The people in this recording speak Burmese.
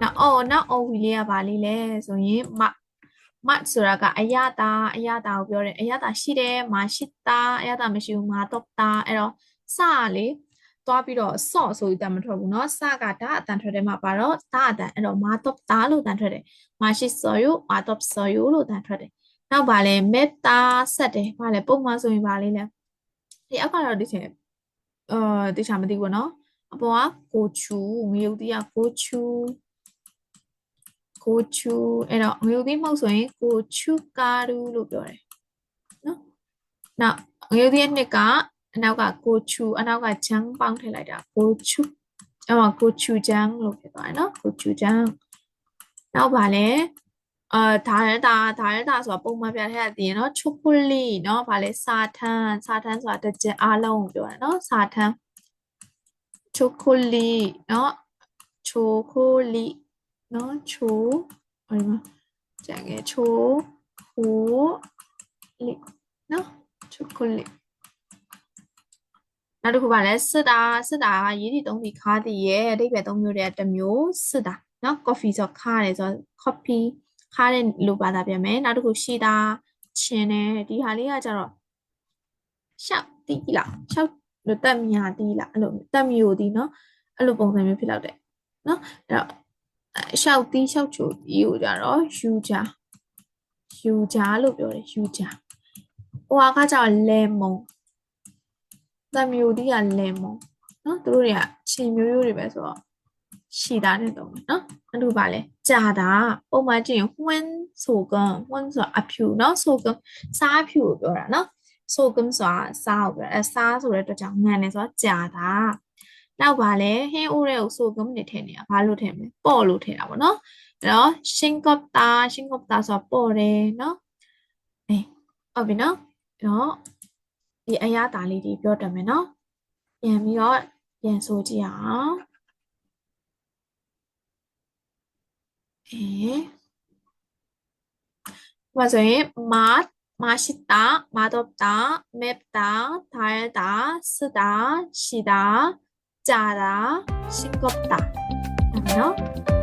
နောက်အော်နောက်အော်ဝီလေးကဘာလေးလဲဆိုရင်မမဆိုတာကအယတာအယတာကိုပြောတယ်အယတာရှိတယ်မရှိတာအယတာမရှိဘူးမာတော့တာအဲ့တော့စလေသွားပြီးတော့ဆော့ဆိုပြီးတတ်မထွက်ဘူးเนาะစကဒါအတန်ထွက်တယ်မှာပါတော့ဒါအတန်အဲ့တော့မာတော့တာလို့တန်ထွက်တယ်မရှိစော်ယူမာတော့စော်ယူလို့တန်ထွက်တယ်နောက်ပါလဲမေတ္တာဆက်တယ်ဘာလဲပုံမှန်ဆိုရင်ဘာလေးလဲဒီအောက်ကတော့ဒီချင်းအာတခြားမသိဘူးเนาะအပေါ်ကကိုချူငရုတ်တီးကကိုချူ ကိုချူအဲ့တော့ငရုတ်သီးမဟုတ်ဆိုရင်ကိုချူကာရူလို့ပြောတယ်နော်နောက်ငရုတ်သီးရဲ့နှစ်ကအနောက်ကကိုချူအနောက်ကဂျန်ပေါင်းထည့်လိုက်တာကိုချူအဲ့မှာကိုချူဂျန်လို့ဖြစ်သွားတယ်နော်ကိုချူဂျန်နောက်ပါလဲအာဒါရတာဒါရတာဆိုတာပုံမှန်ပြထည့်ရတည်ရနော်ချိုကိုလီနော်ဗာလဲစာထန်းစာထန်းဆိုတာတစ်ချက်အားလုံးကိုပြောတာနော်စာထန်းချိုကိုလီနော်ချိုကိုလီ နော်ချိုဟိုဒီမှာကြံငယ်ချိုကိုလီနော်ချိုကိုလီနောက်တစ်ခုပါလဲစစ်တာစစ်တာကရေးတီသုံးစီခါတည်ရဲ့အဓိပ္ပာယ်သုံးမျိုးတည်းတစ်မျိုးစစ်တာနော် coffee ဆိုခါတယ်ဆို coffee ခါတဲ့လို့ပါတာပြန်မယ်နောက်တစ်ခုရှိတာချင်းတယ်ဒီဟာလေးကကြတော့ရှောက်တီးလားရှောက်လို့တက်မြာတီးလားအဲ့လိုတက်မျိုးတီးနော်အဲ့လိုပုံစံမျိုးဖြစ်လောက်တယ်နော်အဲ့တော့ ရှောက်တီးရှောက်ချိုတီးကိုကြတော့ယူကြယူကြလို့ပြောတယ်ယူကြဟိုကကြတော့လေမုံတက်မျိုးတီးကလေမုံနော်သူတို့တွေကချင်းမျိုးရိုးတွေပဲဆိုတော့ရှိတာနဲ့တုံးတယ်နော်အဲ့လိုပါလဲကြာတာပုံမှန်ကြည့်ရင်ဝင်းဆိုကံဝင်းဆိုတာအဖြူနော်ဆိုကံစားဖြူကိုပြောတာနော်ဆိုကံဆိုတာစားကိုပြောအဲစားဆိုတဲ့အတွက်ကြောင့်ငံတယ်ဆိုတာကြာတာ နောက်ပါလဲဟင်းဦးတဲ့ကိုဆိုကံနေထည့်နေတာဘာလို့ထည့်မလဲပေါ့လို့ထည့်တာပေါ့နော်အဲ့တော့ရှင်းကော့တာရှင်းကော့တာဆိုတာပေါ့တယ်နော်အေးဟုတ်ပြီနော်အဲ့တော့ဒီအရာတာလေးတွေပြောတတ်မယ်နော်ပြန်ပြီးတော့ပြန်ဆိုကြည့်အောင်အေးမှာဆိုရင်맛맛있다맛없다맵다달다쓰다시다 짜라, 싱겁다. 그러면 그렇죠?